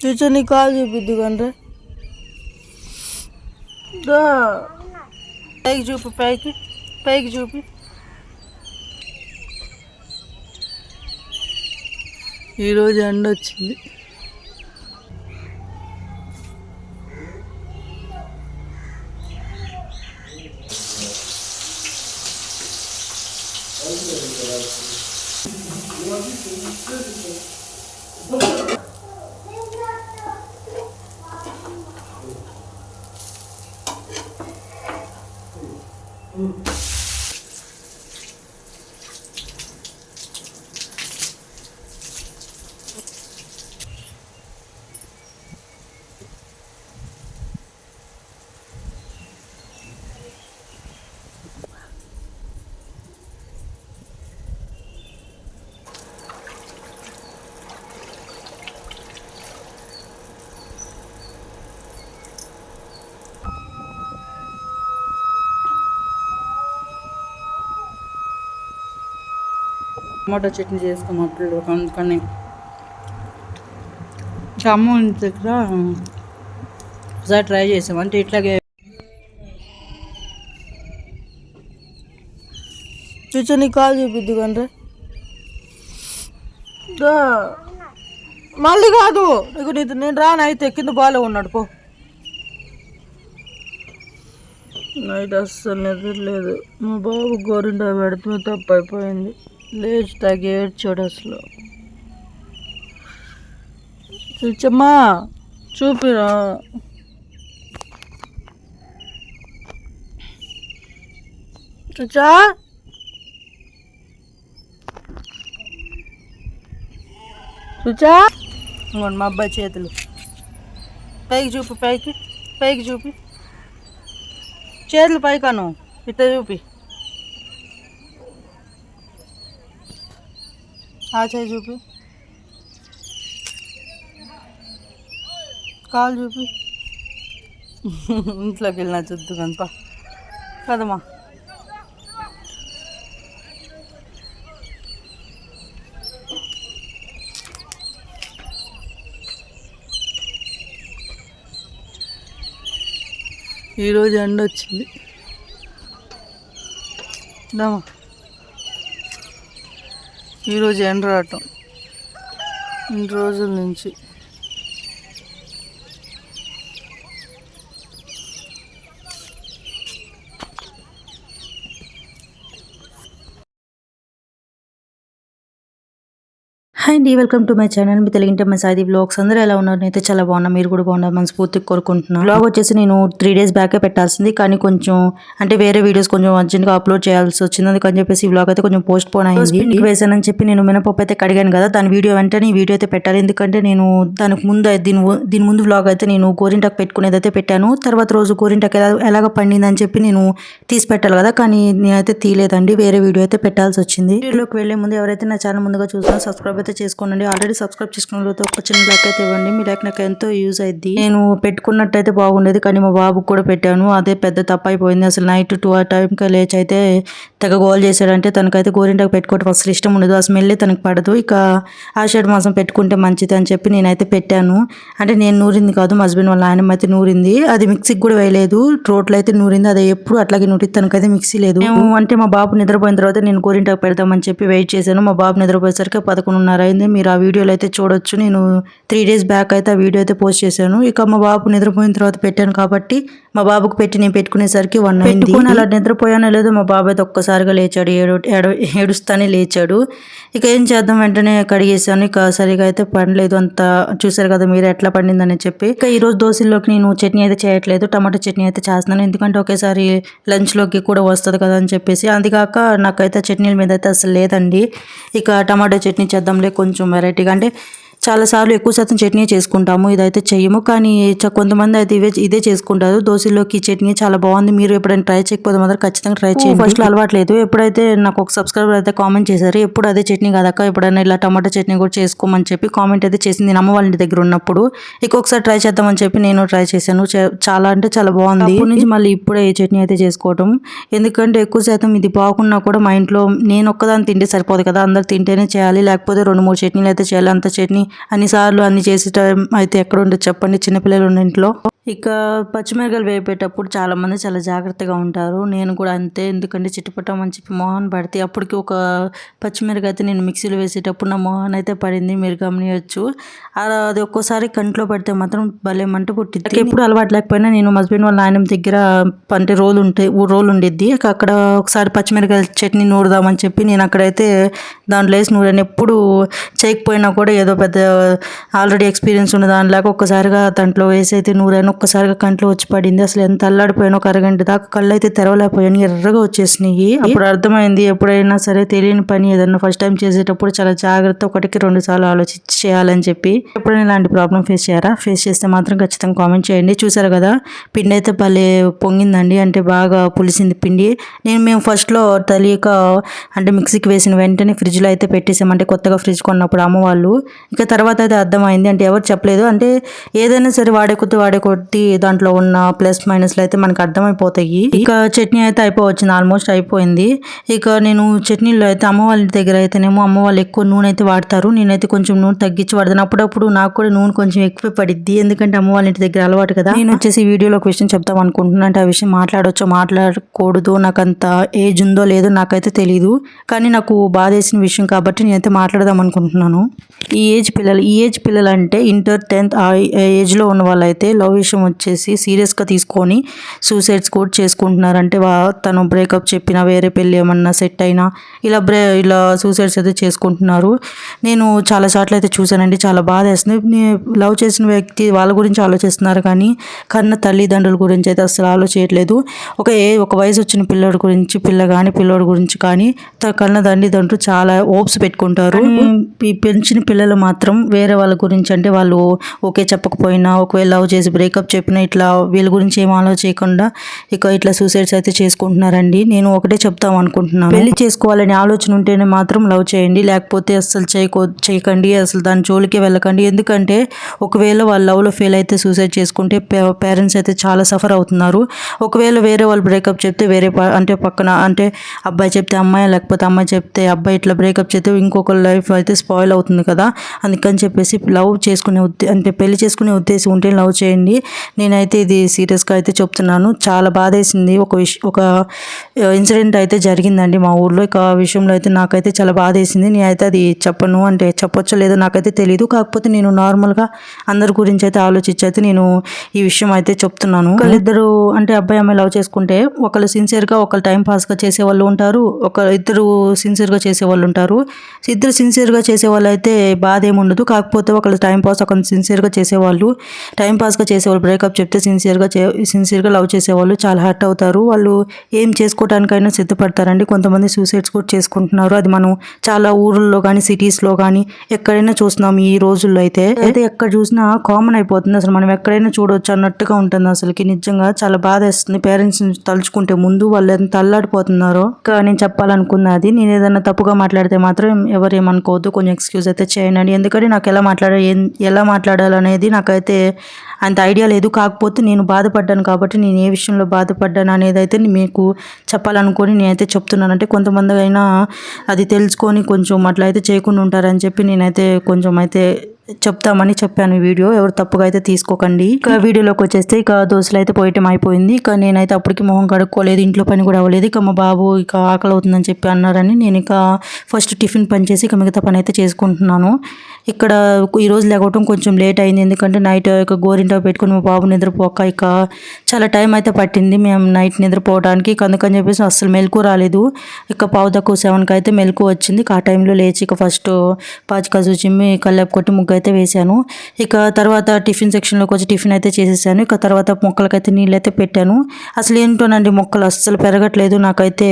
చూచా నీ కాలు చూపిద్దు కంటే దా పైకి చూపు పైకి పైకి చూపి ఈరోజు ఎండ వచ్చింది టమాటో చట్నీ చేస్తాం అప్పుడు చట్నీ ఇంకా అమ్మ వాళ్ళ దగ్గర ఒకసారి ట్రై చేసాం అంటే ఇట్లాగే చూచా నీ కాల్ చూపిద్ది కంటే మళ్ళీ కాదు. నీకు నీకు నేను రాను అయితే కింద బాగాలే ఉన్నాడు పో. నైట్ అస్సలు నిద్రలేదు. మా బాబు గోరింటా పెడితే తప్పు అయిపోయింది. లేచి తాగి ఏడ్చాడు అసలు. చూచమ్మా చూపిరా. చూచా? చూచా? ఇంకోండి మా అబ్బాయి చేతులు. పైకి చూపి పైకి పైకి చూపి. చేతులు పైకాను ఇట్లా చూపి. ఆ చేయి చూపి. కాలు చూపి. ఇంట్లోకి వెళ్ళిన చూద్దు కనుక కదమ్మా ఈరోజు ఎండ వచ్చింది దామా ఈరోజు ఎండ రావటం ఇన్ని రోజుల నుంచి. హాయ్ అండి వెల్కమ్ టు మై ఛానల్. మీ తెలుగు మా సాది బ్లాగ్స్. అందరూ ఎలా ఉన్నారు? అయితే చాలా బాగున్నా. మీరు కూడా బాగున్నారు మనస్ఫూర్తిగా కోరుకుంటున్నాను బ్లాగ్ వచ్చేసి నేను త్రీ డేస్ బ్యాకే పెట్టాల్సింది. కానీ కొంచెం అంటే వేరే వీడియోస్ కొంచెం అర్జెంట్గా అప్లోడ్ చేయాల్సి వచ్చింది. అందుకని చెప్పేసి ఈ బ్లాగ్ అయితే కొంచెం పోస్ట్ పోన్ అయింది. ఇంటికి వేసానని చెప్పి నేను మినపప్పు అయితే కడిగాను కదా. దాని వీడియో వెంటనే ఈ వీడియో అయితే పెట్టాలి. ఎందుకంటే నేను దానికి ముందు దీని దీని ముందు బ్లాగ్ అయితే నేను గోరింటాకు పెట్టుకునేది అయితే పెట్టాను. తర్వాత రోజు గోరింటాకు ఎలా ఎలాగ పండిందని చెప్పి నేను తీసి పెట్టాలి కదా. కానీ నేనైతే తీయలేదండి. వేరే వీడియో అయితే పెట్టాల్సి వచ్చింది. వీడియోలోకి వెళ్ళే ముందు ఎవరైతే నా ఛానల్ ముందుగా చూసినా సబ్స్క్రైబ్ అయితే చేసుకోండి ఆల్రెడీ సబ్స్క్రైబ్ చేసుకున్న ఒక చిన్న లైక్ అయితే ఇవ్వండి. మీ లైక్ నాకు ఎంతో యూజ్ అయింది నేను పెట్టుకున్నట్టయితే బాగుండేది కానీ మా బాబుకి కూడా పెట్టాను. అదే పెద్ద తప్పు అయిపోయింది అసలు నైట్ టూ ఆ టైంకి లేచి అయితే తెగ గోల్ చేశాడంటే తనకైతే గోరింటాకు పెట్టుకోవడం అసలు ఇష్టం ఉండదు. ఆ స్మెల్ తనకు పడదు. ఇక ఆషాఢ మాసం పెట్టుకుంటే మంచిది అని చెప్పి నేనైతే పెట్టాను. అంటే నేను నూరింది కాదు మా హస్బెండ్ వాళ్ళ ఆయన అయితే నూరింది. అది మిక్సీకి కూడా వేయలేదు. రోట్లో అయితే నూరింది. అది ఎప్పుడు అట్లాగే నూరి తనకైతే మిక్సీ లేదు. అంటే మా బాబు నిద్రపోయిన తర్వాత నేను గోరింటాకు పెడతామని చెప్పి వెయిట్ చేశాను. మా బాబు నిద్రపోయేసరికి పదకొండున్నర అయింది. మీరు ఆ వీడియోలో అయితే చూడొచ్చు. నేను త్రీ డేస్ బ్యాక్ అయితే ఆ వీడియో అయితే పోస్ట్ చేశాను. ఇక మా బాబు నిద్రపోయిన తర్వాత పెట్టాను కాబట్టి మా బాబుకు పెట్టి నేను పెట్టుకునేసరికి వన్ అయింది. అలా నిద్రపోయానో లేదో మా బాబు అయితే ఒక్కసారిగా లేచాడు. ఏడు ఏడు ఏడుస్తానే లేచాడు. ఇక ఏం చేద్దాం? వెంటనే కడిగేసాను ఇక సరిగా అయితే పండలేదు అంత. చూసారు కదా మీరు ఎట్లా పండిందని చెప్పి. ఇక ఈరోజు దోశల్లోకి నేను చట్నీ అయితే చేయట్లేదు. టమాటో చట్నీ అయితే చేస్తున్నాను. ఎందుకంటే ఒకేసారి లంచ్లోకి కూడా వస్తుంది కదా అని చెప్పేసి. అందుకాక నాకైతే చట్నీల మీద అయితే అసలు లేదండి. ఇక టమాటో చట్నీ చేద్దాంలే కొంచెం వెరైటీగా అంటే చాలాసార్లు ఎక్కువ శాతం చట్నీ చేసుకుంటాము ఇదైతే చెయ్యము. కానీ కొంతమంది అయితే ఇవే ఇదే చేసుకుంటారు. దోశలోకి చట్నీ చాలా బాగుంది. మీరు ఎప్పుడైనా ట్రై చేయకపోతే మాత్రం ఖచ్చితంగా ట్రై చేయండి. ఫస్ట్ అలవాట్లేదు ఎప్పుడైతే నాకు ఒక సబ్స్క్రైబర్ అయితే కామెంట్ చేశారు ఎప్పుడు అదే చట్నీ కదక్క ఎప్పుడైనా ఇలా టమాటో చట్నీ కూడా చేసుకోమని చెప్పి కామెంట్ అయితే చేసింది. నేను అమ్మ వాళ్ళ ఇంటి దగ్గర ఉన్నప్పుడు ఇంకొకసారి ట్రై చేద్దామని చెప్పి నేను ట్రై చేశాను. చాలా అంటే చాలా బాగుంది. అప్పటి నుంచి మళ్ళీ ఇప్పుడే ఈ చట్నీ అయితే చేసుకోవటం. ఎందుకంటే ఎక్కువ శాతం ఇది బాగున్నా కూడా మా ఇంట్లో నేను ఒక్కదాన్ని తింటే సరిపోదు కదా. అందరు తింటేనే చేయాలి. లేకపోతే రెండు మూడు చట్నీలు అయితే చేయాలి. అంత చట్నీ అన్నిసార్లు అన్ని చేసే టైం అయితే ఎక్కడ ఉండదు. చెప్పండి చిన్నపిల్లలు ఉన్న ఇంట్లో. ఇక పచ్చిమిరకాయలు వేపేటప్పుడు చాలామంది చాలా జాగ్రత్తగా ఉంటారు. నేను కూడా అంతే. ఎందుకంటే చిట్టుపట్టం అని చెప్పి మోహన్ పడితే అప్పటికి ఒక పచ్చిమిరకాయ అయితే నేను మిక్సీలో వేసేటప్పుడు నా మోహన్ అయితే పడింది. మీరు గమనించవచ్చు అలా అది ఒక్కోసారి కంట్లో పడితే మాత్రం భలే మంట పుట్టింది ఎప్పుడు అలవాటు లేకపోయినా నేను హస్బెండ్ వాళ్ళ నాయనమ్మ దగ్గర అంటే రోలు ఉంటే రోలు ఉండిద్ది. అక్కడ ఒకసారి పచ్చిమిరకాయల చట్నీ నూరుదామని చెప్పి నేను అక్కడైతే దాంట్లో వేసి నూరాను. ఎప్పుడు చేయకపోయినా కూడా ఏదో పెద్ద ఆల్రెడీ ఎక్స్పీరియన్స్ ఉన్న దానిలాగా ఒక్కసారిగా దాంట్లో వేసి అయితే నూరాను. ఒక్కసారిగా కంట్లో వచ్చి పడింది. అసలు ఎంత అల్లాడిపోయాను ఒక అరగంట దాకా కళ్ళు అయితే తెరవలేకపోయాను. ఎర్రగా వచ్చేసినాయి. అప్పుడు అర్థమైంది ఎప్పుడైనా సరే తెలియని పని ఏదన్నా ఫస్ట్ టైం చేసేటప్పుడు చాలా జాగ్రత్త ఒకటికి రెండు సార్లు ఆలోచించి చేయాలని చెప్పి ఎప్పుడైనా ఇలాంటి ప్రాబ్లం ఫేస్ చేయారా? ఫేస్ చేస్తే మాత్రం ఖచ్చితంగా కామెంట్ చేయండి. చూసారు కదా పిండి అయితే భలే పొంగిందండి. అంటే బాగా పులిసింది పిండి. నేను మేము ఫస్ట్లో తెలియక అంటే మిక్సీకి వేసిన వెంటనే ఫ్రిడ్జ్లో అయితే పెట్టేసాం అంటే కొత్తగా ఫ్రిడ్జ్ కొన్నప్పుడు అమ్మ వాళ్ళు. ఇక తర్వాత అయితే అర్థమైంది. అంటే ఎవరు చెప్పలేదు. అంటే ఏదైనా సరే వాడే కొద్ది వాడే కొద్ది దాంట్లో ఉన్న ప్లస్ మైనస్లు అయితే మనకు అర్థమైపోతాయి. ఇక చట్నీ అయితే అయిపోవచ్చింది ఆల్మోస్ట్ అయిపోయింది. ఇక నేను చట్నీలో అయితే అమ్మ వాళ్ళ దగ్గర అయితేనేమో అమ్మ వాళ్ళు ఎక్కువ నూనె అయితే వాడతారు. నేనైతే కొంచెం నూనె తగ్గించి వాడతాను. అప్పుడప్పుడు నాకు కూడా నూనె కొంచెం ఎక్కువ పడిద్ది. ఎందుకంటే అమ్మ వాళ్ళ ఇంటి దగ్గర అలవాటు కదా. నేను వచ్చేసి వీడియోలో ఒక విషయం చెప్తాం అనుకుంటున్నా. అంటే ఆ విషయం మాట్లాడొచ్చో మాట్లాడకూడదు నాకు అంత ఏజ్ ఉందో లేదో నాకైతే తెలియదు కానీ నాకు బాధ వేసిన విషయం కాబట్టి నేనైతే మాట్లాడదాం అనుకుంటున్నాను. ఈ ఏజ్ పిల్లలు ఈ ఏజ్ పిల్లలు అంటే ఇంటర్ టెన్త్ ఆ ఏజ్లో ఉన్న వాళ్ళైతే లవ్ విషయం వచ్చేసి సీరియస్గా తీసుకొని సూసైడ్స్ కూడా చేసుకుంటున్నారు. అంటే వా తను బ్రేకప్ చెప్పినా వేరే పెళ్ళి ఏమన్నా సెట్ అయినా ఇలా బ్రే ఇలా సూసైడ్స్ అయితే చేసుకుంటున్నారు. నేను చాలా సార్లు అయితే చూశానండి చాలా బాధ వేస్తుంది. లవ్ చేసిన వ్యక్తి వాళ్ళ గురించి ఆలోచిస్తున్నారు కానీ కన్న తల్లిదండ్రుల గురించి అయితే అసలు ఆలోచించట్లేదు ఒక ఏ ఒక వయసు వచ్చిన పిల్లోడి గురించి పిల్ల కానీ పిల్లోడి గురించి కానీ కన్న తల్లిదండ్రులు చాలా ఓప్స్ పెట్టుకుంటారు. ఈ పెంచిన పిల్లలు మాత్రం వేరే వాళ్ళ గురించి అంటే వాళ్ళు ఓకే చెప్పకపోయినా ఒకవేళ లవ్ చేసి బ్రేకప్ చెప్పినా ఇట్లా వీళ్ళ గురించి ఏం ఆలోచించకుండా ఇక ఇట్లా సూసైడ్స్ అయితే చేసుకుంటున్నారండి. నేను ఒకటే చెప్తాం అనుకుంటున్నాను. పెళ్ళి చేసుకోవాలని ఆలోచన ఉంటేనే మాత్రం లవ్ చేయండి. లేకపోతే అసలు చేయకో చేయకండి. అసలు దాని జోలికి వెళ్ళకండి. ఎందుకంటే ఒకవేళ వాళ్ళ లవ్లో ఫెయిల్ అయితే సూసైడ్ చేసుకుంటే పేరెంట్స్ అయితే చాలా సఫర్ అవుతున్నారు. ఒకవేళ వేరే వాళ్ళు బ్రేకప్ చెప్తే వేరే ప- అంటే పక్కన అంటే అబ్బాయి చెప్తే అమ్మాయి లేకపోతే అమ్మాయి చెప్తే అబ్బాయి ఇట్లా బ్రేకప్ చేస్తే ఇంకొక లైఫ్ అయితే స్పాయిల్ అవుతుంది కదా. అందుకని చెప్పేసి లవ్ చేసుకునే ఉద్దే అంటే పెళ్ళి చేసుకునే ఉద్దేశం ఉంటే లవ్ చేయండి. నేనైతే ఇది సీరియస్గా అయితే చెప్తున్నాను. చాలా బాధేసింది. ఒక విష ఒక ఇన్సిడెంట్ అయితే జరిగిందండి మా ఊర్లో. ఇక ఆ విషయంలో అయితే నాకైతే చాలా బాధేసింది నేనైతే అది చెప్పను అంటే చెప్పొచ్చో లేదో నాకైతే తెలియదు కాకపోతే నేను నార్మల్గా అందరి గురించి అయితే ఆలోచించి అయితే నేను ఈ విషయం అయితే చెప్తున్నాను. ఒకళ్ళిద్దరు అంటే అబ్బాయి అమ్మాయి లవ్ చేసుకుంటే ఒకళ్ళు సిన్సియర్గా ఒకళ్ళు టైం పాస్గా చేసే వాళ్ళు ఉంటారు. ఒక ఇద్దరు సిన్సియర్గా చేసే వాళ్ళు ఉంటారు. ఇద్దరు సిన్సియర్గా చేసేవాళ్ళు అయితే బాధ ఏముండదు కాకపోతే ఒకళ్ళు టైం పాస్ ఒకళ్ళు సిన్సియర్గా చేసేవాళ్ళు. టైం పాస్గా చేసేవాళ్ళు బ్రేకప్ చెప్తే సిన్సియర్గా చే సిన్సియర్గా లవ్ చేసేవాళ్ళు. చాలా హర్ట్ అవుతారు. వాళ్ళు ఏం చేసుకోవడానికైనా సిద్ధపడతారండి. కొంతమంది సూసైడ్స్ కూడా చేసుకుంటున్నారు. అది మనం చాలా ఊర్లలో కానీ సిటీస్లో కానీ ఎక్కడైనా చూస్తున్నాం ఈ రోజుల్లో అయితే. అయితే ఎక్కడ చూసినా కామన్ అయిపోతుంది. అసలు మనం ఎక్కడైనా చూడొచ్చు అన్నట్టుగా ఉంటుంది అసలుకి. నిజంగా చాలా బాధ వేస్తుంది. పేరెంట్స్ తలుచుకుంటే ముందు వాళ్ళు ఎంత అల్లాడిపోతున్నారో. ఇంకా నేను చెప్పాలనుకున్నది నేను ఏదైనా తప్పుగా మాట్లాడితే మాత్రం ఎవరేమనుకోవద్దు కొంచెం ఎక్స్క్యూజ్ అయితే చేయండి. ఎందుకంటే నాకు ఎలా మాట్లాడ ఎలా మాట్లాడాలనేది నాకైతే అంత ఐడియా లేదు. కాకపోతే నేను బాధపడ్డాను కాబట్టి నేను ఏ విషయంలో బాధపడ్డాను అనేది అయితే మీకు చెప్పాలనుకొని నేనైతే చెప్తున్నాను అంటే కొంతమంది అయినా అది తెలుసుకొని కొంచెం అట్లా అయితే చేయకుండా ఉంటారని చెప్పి నేనైతే కొంచెం అయితే చెప్తామని చెప్పాను ఈ వీడియో. ఎవరు తప్పుగా అయితే తీసుకోకండి. ఇక వీడియోలోకి వచ్చేస్తే ఇక దోశలు అయితే పోయటం అయిపోయింది. ఇక నేనైతే అప్పటికి మొహం కడుక్కోలేదు ఇంట్లో పని కూడా అవ్వలేదు. ఇక మా బాబు ఇక ఆకలి అవుతుందని చెప్పి అన్నారని నేను ఇక ఫస్ట్ టిఫిన్ పని చేసి ఇక మిగతా పని అయితే చేసుకుంటున్నాను. ఇక్కడ ఈ రోజు లేకపోవటం కొంచెం లేట్ అయింది. ఎందుకంటే నైట్ ఇక గోరింటా పెట్టుకుని మా బాబు నిద్రపోక ఇక చాలా టైం అయితే పట్టింది. మేము నైట్ నిద్రపోవడానికి ఇక అందుకని చెప్పేసి అస్సలు మెలకు రాలేదు. ఇక పావు తక్కువ సెవెన్కి అయితే మెలకు వచ్చింది. ఇక ఆ టైంలో లేచి ఇక ఫస్ట్ పాచికాసు చిమ్మి కల్లాపు కొట్టి ముగ్గు అయితే వేశాను. ఇక తర్వాత టిఫిన్ సెక్షన్లోకి వచ్చి టిఫిన్ అయితే చేసేసాను. ఇక తర్వాత మొక్కలకైతే నీళ్ళు అయితే పెట్టాను. అసలు ఏంటోనండి మొక్కలు అస్సలు పెరగట్లేదు. నాకైతే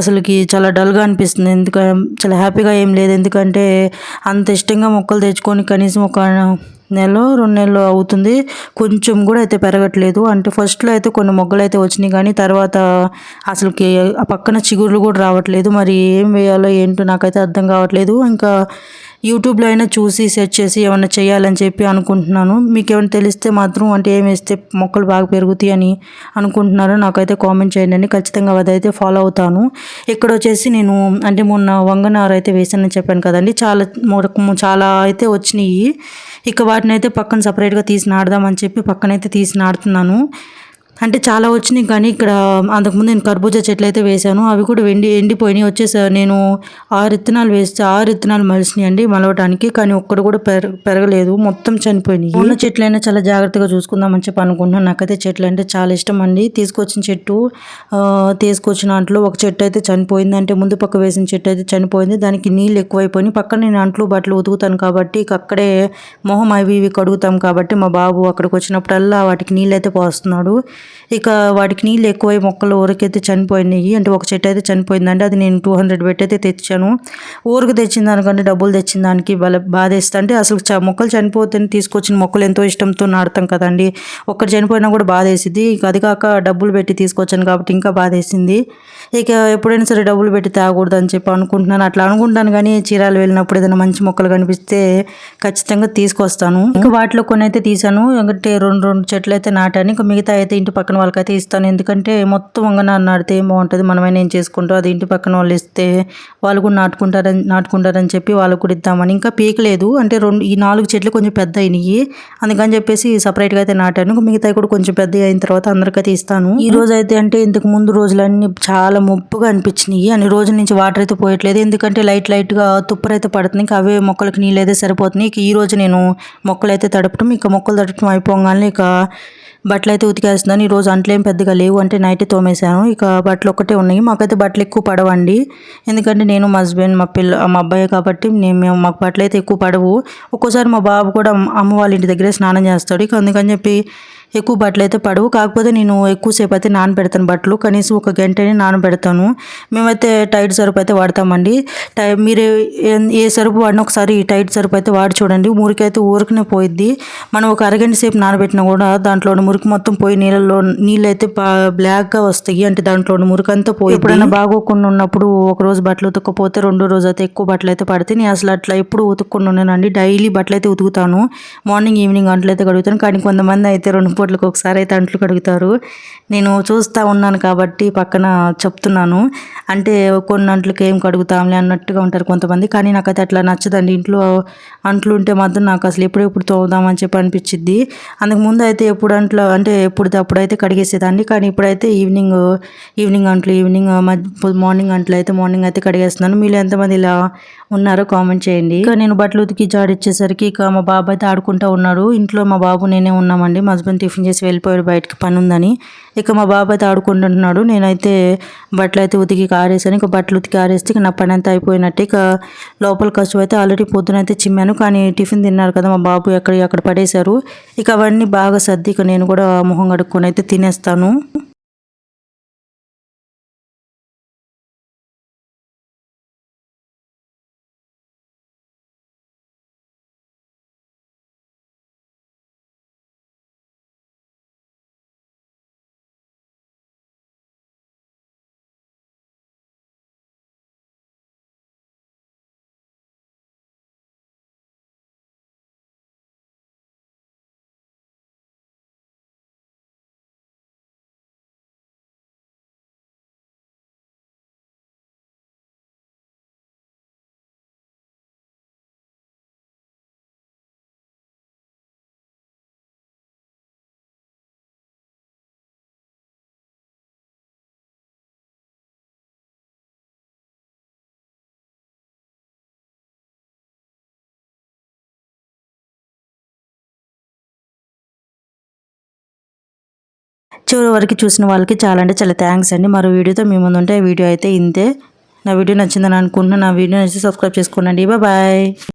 అసలుకి చాలా డల్గా అనిపిస్తుంది. ఎందుకంటే చాలా హ్యాపీగా ఏం లేదు. ఎందుకంటే అంత ఇష్టంగా మొక్కలు తెచ్చుకొని కనీసం ఒక నెల రెండు నెలలు అవుతుంది. కొంచెం కూడా అయితే పెరగట్లేదు. అంటే ఫస్ట్లో అయితే కొన్ని మొగ్గలు అయితే వచ్చినాయి. కానీ తర్వాత అసలుకి ఆ పక్కన చిగుర్లు కూడా రావట్లేదు. మరి ఏం వేయాలో ఏంటో నాకైతే అర్థం కావట్లేదు. ఇంకా యూట్యూబ్లో అయినా చూసి సెర్చ్ చేసి ఏమైనా చేయాలని చెప్పి అనుకుంటున్నాను. మీకు ఏమైనా తెలిస్తే మాత్రం అంటే ఏం వేస్తే మొక్కలు బాగా పెరుగుతాయి అని అనుకుంటున్నారో నాకైతే కామెంట్ చేయండి అండి. ఖచ్చితంగా అదైతే ఫాలో అవుతాను. ఇక్కడ వచ్చేసి నేను అంటే మొన్న వంగనారు అయితే వేసానని చెప్పాను కదండి. చాలా చాలా అయితే వచ్చినాయి. ఇక వాటిని అయితే పక్కన సపరేట్గా తీసి నాడదామని చెప్పి పక్కనైతే తీసి నాడుతున్నాను అంటే చాలా వచ్చినాయి కానీ ఇక్కడ అంతకుముందు నేను కర్బూజా చెట్లు అయితే వేశాను. అవి కూడా వెండి ఎండిపోయినాయి. వచ్చేసా నేను ఆరు ఇత్తనాలు వేస్తే ఆరు ఇత్తనాలు మలిసినాయి అండి మలవటానికి. కానీ ఒక్కడు కూడా పెర పెరగలేదు. మొత్తం చనిపోయినాయి. ఉన్న చెట్లైనా చాలా జాగ్రత్తగా చూసుకుందామని చెప్పి అనుకుంటున్నాను. నాకైతే చెట్లు అంటే చాలా ఇష్టం అండి. తీసుకొచ్చిన చెట్టు తీసుకొచ్చిన దాంట్లో ఒక చెట్టు అయితే చనిపోయింది. అంటే ముందు పక్క వేసిన చెట్టు అయితే చనిపోయింది. దానికి నీళ్ళు ఎక్కువైపోయినాయి. పక్కన నేను అంట్లు బట్టలు ఉతుకుతాను కాబట్టి అక్కడే మొహం అవి ఇవి కడుగుతాం కాబట్టి మా బాబు అక్కడికి వచ్చినప్పుడల్లా వాటికి నీళ్ళు అయితే పోస్తున్నాడు. ఇక వాటికి నీళ్ళు ఎక్కువై మొక్కలు ఊరికైతే చనిపోయినాయి. అంటే ఒక చెట్టు అయితే చనిపోయిందంటే అది నేను టూ హండ్రెడ్ పెట్టి అయితే తెచ్చాను. ఊరికి తెచ్చిన దానికంటే డబ్బులు తెచ్చిన దానికి బల బాధేస్తా అంటే అసలు చ- మొక్కలు చనిపోతే తీసుకొచ్చిన మొక్కలు ఎంతో ఇష్టంతో నాడతాం కదండి. ఒక్కటి చనిపోయినా కూడా బాధేసింది ఇక అది కాక డబ్బులు పెట్టి తీసుకొచ్చాను కాబట్టి ఇంకా బాధేసింది. ఇక ఎప్పుడైనా సరే డబ్బులు పెట్టి తాగకూడదు అని చెప్పి అనుకుంటున్నాను. అట్లా అనుకుంటాను కానీ చీరాలు వెళ్ళినప్పుడు ఏదైనా మంచి మొక్కలు కనిపిస్తే ఖచ్చితంగా తీసుకొస్తాను. ఇంకా వాటిలో కొన్ని అయితే తీసాను అంటే రెండు రెండు చెట్లు అయితే నాటాను. ఇంకా మిగతా అయితే ఇంటి పక్కన వాళ్ళకైతే ఇస్తాను. ఎందుకంటే మొత్తం వంగనారు నాటితే ఏం బాగుంటుంది? మనమైనా ఏం చేసుకుంటాం. అది ఇంటి పక్కన వాళ్ళు ఇస్తే వాళ్ళు కూడా నాటుకుంటారని నాటుకుంటారని చెప్పి వాళ్ళకు కూడా ఇద్దామని. ఇంకా పీకలేదు అంటే రెండు ఈ నాలుగు చెట్లు కొంచెం పెద్ద అయినాయి. అందుకని చెప్పేసి సపరేట్గా అయితే నాటాను. ఇంకా కూడా కొంచెం పెద్ద అయిన తర్వాత అందరికైతే ఇస్తాను. ఈ రోజు అయితే అంటే ఇంతకు ముందు రోజులన్నీ చాలా ముప్పుగా అనిపించినాయి. అన్ని రోజుల నుంచి వాటర్ అయితే పోయట్లేదు. ఎందుకంటే లైట్ లైట్గా తుప్పరైతే అయితే పడుతుంది ఇంకా అవే మొక్కలకి నీళ్ళు అయితే సరిపోతున్నాయి. ఇక ఈ రోజు నేను మొక్కలు అయితే తడపటం ఇక మొక్కలు తడపటం అయిపోగానే ఇక బట్టలు అయితే ఉతికేస్తున్నాను. ఈరోజు అంట్లేం పెద్దగా లేవు. అంటే నైట్ తోమేశాను. ఇక బట్టలు ఒక్కటే ఉన్నాయి. మాకైతే బట్టలు ఎక్కువ పడవండి. ఎందుకంటే నేను మా హస్బెండ్ మా పిల్ల మా అబ్బాయి కాబట్టి నేను మేము మాకు బట్టలు అయితే ఎక్కువ పడవు. ఒక్కోసారి మా బాబు కూడా అమ్మ వాళ్ళ ఇంటి దగ్గరే స్నానం చేస్తాడు. ఇక అందుకని చెప్పి ఎక్కువ బట్టలు అయితే పడవు. కాకపోతే నేను ఎక్కువసేపు అయితే నానబెడతాను బట్టలు. కనీసం ఒక గంటనే నానబెడతాను. మేమైతే టైట్ సరుపు అయితే వాడతామండి. టై మీరు ఏ- ఏ సరుపు వాడినా ఒకసారి టైట్ సరుపు అయితే వాడి చూడండి. మురికైతే ఊరికనే పోయిద్ది. మనం ఒక అరగంట సేపు నానబెట్టినా కూడా దాంట్లో ఉన్న మురికి మొత్తం పోయి నీళ్ళలో నీళ్ళు అయితే బ్లాక్గా వస్తాయి. అంటే దాంట్లో మురికంతా మురికి అంతా పోయి ఎప్పుడైనా బాగోకుండా ఉన్నప్పుడు ఒక రోజు బట్టలు ఉతకపోతే రెండో రోజు అయితే ఎక్కువ బట్టలు అయితే పడితే నేను అసలు అట్లా ఎప్పుడు ఉతుక్కుండా ఉన్నానండి. డైలీ బట్టలు అయితే ఉతుకుతాను. మార్నింగ్ ఈవినింగ్ అంట్లు అయితే కడుగుతాను. కానీ కొంతమంది అయితే రెండు పూటలకు ఒకసారి అయితే అంట్లు కడుగుతారు. నేను చూస్తూ ఉన్నాను కాబట్టి పక్కన చెప్తున్నాను. అంటే కొన్ని అంట్లకి ఏం కడుగుతాంలే అన్నట్టుగా ఉంటారు కొంతమంది. కానీ నాకైతే అట్లా నచ్చదండి. ఇంట్లో అంట్లు ఉంటే మాత్రం నాకు అసలు ఎప్పుడెప్పుడు తోదామని చెప్పి అనిపించిద్ది. అందుకు ముందు అయితే ఎప్పుడు అంట్లో అంటే ఎప్పుడు అప్పుడైతే కడిగేసేదాన్ని. కానీ ఇప్పుడైతే ఈవినింగ్ ఈవినింగ్ అంట్లు ఈవినింగ్ మార్నింగ్ అంట్లు అయితే మార్నింగ్ అయితే కడిగేస్తున్నాను. మీరు ఎంతమంది ఇలా ఉన్నారో కామెంట్ చేయండి. ఇక నేను బట్టలు ఉతికి జాడిచ్చేసరికి ఇక మా బాబు అయితే ఆడుకుంటా ఉన్నాడు. ఇంట్లో మా బాబు నేనే ఉన్నామండి. మా హస్బెండ్ టిఫిన్ చేసి వెళ్ళిపోయాడు బయటకి పని ఉందని ఇక మా బాబు అయితే ఆడుకుంటున్నాడు. నేనైతే బట్టలు అయితే ఉతికి ఆరేసాను ఇక బట్టలు ఉతికి ఆరేస్తే ఇక నా పని అంతా అయిపోయినట్టు. ఇక లోపల ఖర్చు అయితే ఆల్రెడీ పొద్దున అయితే చిమ్మాను. కానీ టిఫిన్ తిన్నారు కదా మా బాబు ఎక్కడ అక్కడ పడేశారు. ఇక అవన్నీ బాగా సర్ది ఇక నేను కూడా మొహం కడుక్కొని అయితే తినేస్తాను. చివరి వరకు చూసిన వాళ్ళకి చాలా అంటే చాలా థ్యాంక్స్ అండి. మరో వీడియోతో మీ ముందు ఉంటే వీడియో అయితే ఇంతే. నా వీడియో నచ్చిందని అనుకుంటున్నాను నా వీడియో నచ్చి సబ్స్క్రైబ్ చేసుకోండి. బాయ్